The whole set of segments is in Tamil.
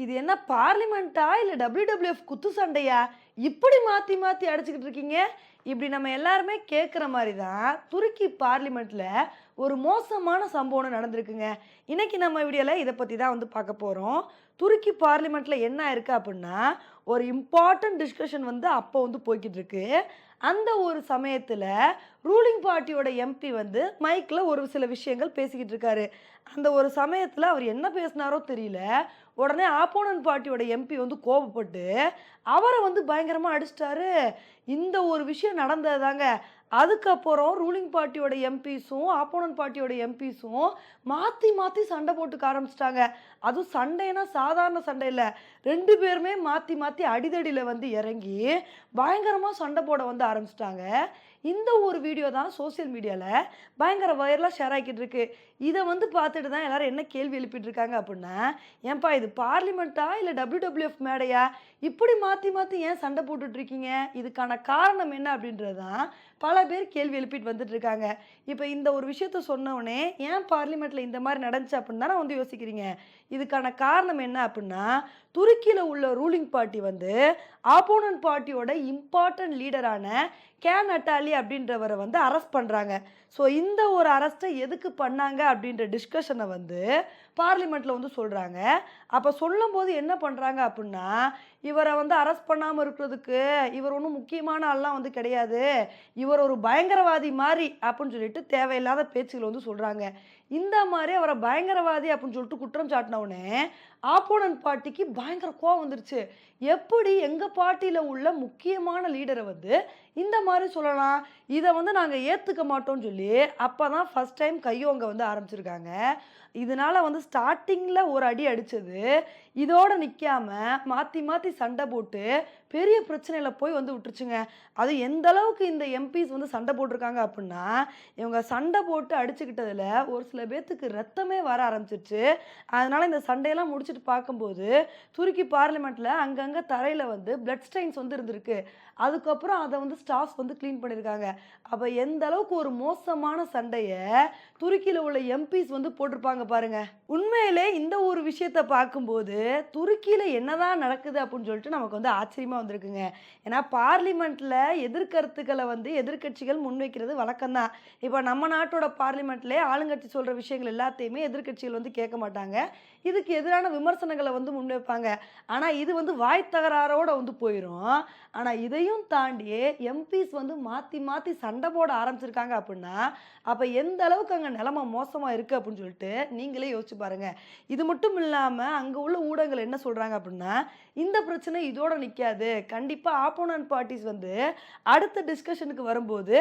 இது என்ன பார்லிமெண்ட்டா இல்லை டபிள்யூடபிள்யூஎஃப் குத்து சண்டையா? இப்படி மாற்றி மாற்றி அடிச்சுக்கிட்டு இருக்கீங்க? இப்படி நம்ம எல்லாருமே கேட்குற மாதிரி தான் துருக்கி பார்லிமெண்ட்டில் ஒரு மோசமான சம்பவம் நடந்திருக்குங்க. இன்றைக்கி நம்ம வீடியோவில் இதை பற்றி தான் வந்து பார்க்க போகிறோம் துருக்கி பார்லிமெண்ட்டில் என்ன இருக்குது அப்படின்னா ஒரு இம்பார்ட்டன்ட் டிஸ்கஷன் வந்து அப்போ வந்து போய்கிட்டு இருக்கு. அந்த ஒரு சமயத்தில் ரூலிங் பார்ட்டியோட எம்பி வந்து மைக்கில் ஒரு சில விஷயங்கள் பேசிக்கிட்டு இருக்காரு. அந்த ஒரு சமயத்தில் அவர் என்ன பேசினாரோ தெரியல. உடனே ஆப்போனன்ட் பார்ட்டியோட எம்பி வந்து கோபப்பட்டு அவரை வந்து பயங்கரமாக அடிச்சிட்டாரு. இந்த ஒரு விஷயம் நடந்ததுதாங்க. அதுக்கப்புறம் ரூலிங் பார்ட்டியோட எம்பிஸும் ஆப்போனன்ட் பார்ட்டியோட எம்பிஸும் மாற்றி மாற்றி சண்டை போட்டுக்க ஆரம்பிச்சிட்டாங்க. அதுவும் சண்டைனா சாதாரண சண்டை இல்லை. ரெண்டு பேருமே மாற்றி மாற்றி அடிதடியில் வந்து இறங்கி பயங்கரமாக சண்டை போட வந்து ஆரம்பிச்சிட்டாங்க. இந்த ஒரு வீடியோ தான் சோஷியல் மீடியாவில் பயங்கர வைரலாக ஷேர் ஆகிக்கிட்டு இருக்கு. இதை வந்து பார்த்துட்டு தான் எல்லாரும் என்ன கேள்வி எழுப்பிட்டு இருக்காங்க அப்படின்னா ஏன்பா இது பார்லிமெண்ட்டா இல்லை டபிள்யூடபிள்யூஎஃப் மேடையா? இப்படி மாற்றி மாற்றி ஏன் சண்டை போட்டுட்ருக்கீங்க இதுக்கான காரணம் என்ன அப்படின்றது தான் பல பேர் கேள்வி எழுப்பிட்டு வந்துட்டு இருக்காங்க. இப்போ இந்த ஒரு விஷயத்த சொன்னவொடனே ஏன் பார்லிமெண்ட்டில் இந்த மாதிரி நடந்துச்சு அப்படின்னு தானே வந்து யோசிக்கிறீங்க? இதுக்கான காரணம் என்ன அப்படின்னா துருக்கியில் உள்ள ரூலிங் பார்ட்டி வந்து ஆப்போனன்ட் பார்ட்டியோட இம்பார்ட்டன்ட் லீடரான கேன் அட்டாலி அப்படின்றவரை வந்து அரெஸ்ட் பண்ணுறாங்க ஸோ இந்த ஒரு அரெஸ்ட்டை எதுக்கு பண்ணாங்க அப்படின்ற டிஸ்கஷனை வந்து பார்லிமெண்ட்டில் வந்து சொல்கிறாங்க அப்போ சொல்லும்போது என்ன பண்ணுறாங்க அப்படின்னா இவரை வந்து அரெஸ்ட் பண்ணாமல் இருக்கிறதுக்கு இவர் ஒன்றும் முக்கியமான ஆள்லாம் வந்து கிடையாது. இவர் ஒரு பயங்கரவாதி மாதிரி அப்படின்னு சொல்லிட்டு தேவையில்லாத பேச்சுகள் வந்து சொல்கிறாங்க இந்த மாதிரி அவரை பயங்கரவாதி அப்படின்னு சொல்லிட்டு குற்றம் சாட்டினவுடனே ஆப்போனன்ட் பார்ட்டிக்கு பயங்கர கோவம் வந்துருச்சு. எப்படி எங்கள் பார்ட்டியில் உள்ள முக்கியமான லீடரை வந்து இந்த மாதிரி சொல்லலாம். இதை வந்து நாங்கள் ஏற்றுக்க மாட்டோம்னு சொல்லி அப்போ தான் ஃபஸ்ட் டைம் கையோங்க வந்து ஆரம்பிச்சிருக்காங்க. இதனால் வந்து ஸ்டார்டிங்கில் ஒரு அடி அடித்தது இதோடு நிற்காம மாற்றி மாற்றி சண்டை போட்டு பெரிய பிரச்சனையில் போய் வந்து விட்டுருச்சுங்க. அது எந்த அளவுக்கு இந்த எம்பிஸ் வந்து சண்டை போட்டிருக்காங்க அப்படின்னா இவங்க சண்டை போட்டு அடிச்சுக்கிட்டதில் ஒரு சில பேர்த்துக்கு ரத்தமே வர ஆரம்பிச்சிருச்சு. அதனால் இந்த சண்டையெல்லாம் முடிச்சுட்டு பார்க்கும்போது துருக்கி பார்லிமெண்ட்டில் அங்கங்கே தரையில் வந்து பிளட் ஸ்டெயின்ஸ் வந்து இருந்திருக்கு. அதுக்கப்புறம் அதை வந்து ஸ்டாஃப்ஸ் வந்து க்ளீன் பண்ணியிருக்காங்க அப்போ எந்த அளவுக்கு ஒரு மோசமான சண்டையை துருக்கியில் உள்ள எம்பிஸ் வந்து போட்டிருப்பாங்க பாருங்கள் உண்மையிலே இந்த ஒரு விஷயத்தை பார்க்கும்போது துருக்கியில் என்னதான் நடக்குது அப்படின்னு சொல்லிட்டு நமக்கு வந்து ஆச்சரியமாக வந்திருக்குங்க. ஏன்னா பார்லிமெண்ட்டில் எதிர்கருத்துக்களை வந்து எதிர்க்கட்சிகள் முன்வைக்கிறது வழக்கம்தான். இப்போ நம்ம நாட்டோட பார்லிமெண்ட்லேயே ஆளுங்கட்சி சொல்கிற விஷயங்கள் எல்லாத்தையுமே எதிர்க்கட்சிகள் வந்து கேட்க மாட்டாங்க. இதுக்கு எதிரான விமர்சனங்களை வந்து முன்வைப்பாங்க. ஆனால் இது வந்து வாய் தகராறோட வந்து போயிடும் ஆனால் இதையும் தாண்டி எம்பிஸ் வந்து மாற்றி மாற்றி சண்டை போட ஆரம்பிச்சிருக்காங்க அப்படின்னா அப்போ எந்த அளவுக்கு அங்கே நிலமை மோசமாக இருக்குது அப்படின்னு சொல்லிட்டு நீங்களே யோசிச்சு பாருங்க. இது மட்டும் இல்லாமல் அங்கே உள்ள ஊடகங்கள் என்ன சொல்கிறாங்க அப்படின்னா இந்த பிரச்சனை இதோட நிற்காது கண்டிப்பாக ஆப்போனன்ட் பார்ட்டிஸ் வந்து அடுத்த டிஸ்கஷனுக்கு வரும்போது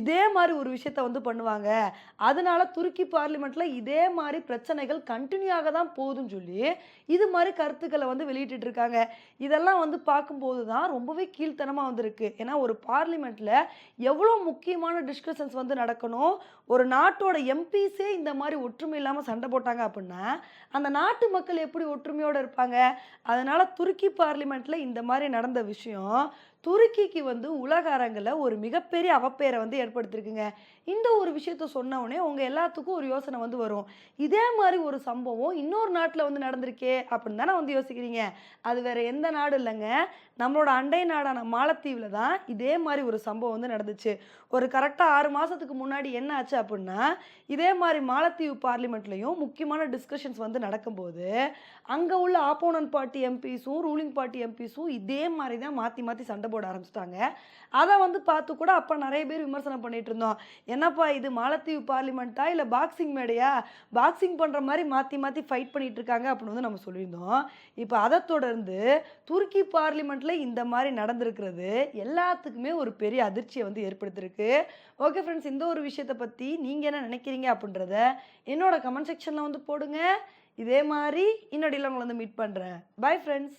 இதே மாதிரி ஒரு விஷயத்த வந்து பண்ணுவாங்க. அதனால துருக்கி பார்லிமெண்ட்டில் இதே மாதிரி பிரச்சனைகள் கண்டினியூ ஆக தான் போகுதுன்னு சொல்லி இது மாதிரி கருத்துக்களை வந்து வெளியிட்டு இருக்காங்க. இதெல்லாம் வந்து பார்க்கும்போது தான் ரொம்பவே கீழ்த்தனமாக வந்திருக்கு. ஏன்னா ஒரு பார்லிமெண்ட்டில் எவ்வளோ முக்கியமான டிஸ்கஷன்ஸ் வந்து நடக்கணும். ஒரு நாட்டோட எம்பிஸே இந்த மாதிரி ஒற்றுமை இல்லாமல் சண்டை போட்டாங்க அப்படின்னா அந்த நாட்டு மக்கள் எப்படி ஒற்றுமையோடு இருப்பாங்க? அதனால் துருக்கி பார்லிமெண்ட்டில் இந்த மாதிரி நடந்த விஷயம் துருக்கிக்கு வந்து உலக அரங்கில் ஒரு மிகப்பெரிய அவப்பெயரை வந்து ஏற்படுத்தியிருக்குங்க இந்த ஒரு விஷயத்த சொன்ன உடனே உங்கள் எல்லாத்துக்கும் ஒரு யோசனை வந்து வரும். இதே மாதிரி ஒரு சம்பவம் இன்னொரு நாட்டில் வந்து நடந்திருக்கே அப்படின்னு தானே வந்து யோசிக்கிறீங்க? அது வேற எந்த நாடு இல்லைங்க. நம்மளோட அண்டை நாடான மாலத்தீவில் தான் இதே மாதிரி ஒரு சம்பவம் வந்து நடந்துச்சு. ஒரு கரெக்டாக ஆறு மாதத்துக்கு முன்னாடி என்ன ஆச்சு அப்படின்னா இதே மாதிரி மாலத்தீவு பார்லிமெண்ட்லேயும் முக்கியமான டிஸ்கஷன்ஸ் வந்து நடக்கும்போது அங்கே உள்ள ஆப்போனன்ட் பார்ட்டி எம்பிஸும் ரூலிங் பார்ட்டி எம்பிஸும் இதே மாதிரி தான் மாற்றி மாற்றி சண்டை போட ஆரம்பிச்சிட்டாங்க. அதை வந்து பார்த்து கூட அப்போ நிறைய பேர் விமர்சனம் பண்ணிட்டு இருந்தோம். என்னப்பா இது மாலத்தீவு பார்லிமெண்ட்டா இல்லை பாக்ஸிங் மேடையா? பாக்ஸிங் பண்ணுற மாதிரி மாற்றி மாற்றி ஃபைட் பண்ணிட்டு இருக்காங்க அப்படின்னு வந்து நம்ம சொல்லியிருந்தோம். இப்போ அதை தொடர்ந்து துருக்கி பார்லிமெண்ட்டில் இந்த மாதிரி நடந்திருக்கிறது எல்லாத்துக்குமே ஒரு பெரிய அதிர்ச்சியை வந்து ஏற்படுத்தியிருக்கு. ஓகே ஃப்ரெண்ட்ஸ் இந்த ஒரு விஷயத்தை பற்றி நீங்கள் என்ன நினைக்கிறீங்க அப்படின்றத என்னோட கமெண்ட் செக்ஷனில் வந்து போடுங்க. இதே மாதிரி இன்னொடியில் உங்களை வந்து மீட் பண்ணுறேன் பை ஃப்ரெண்ட்ஸ்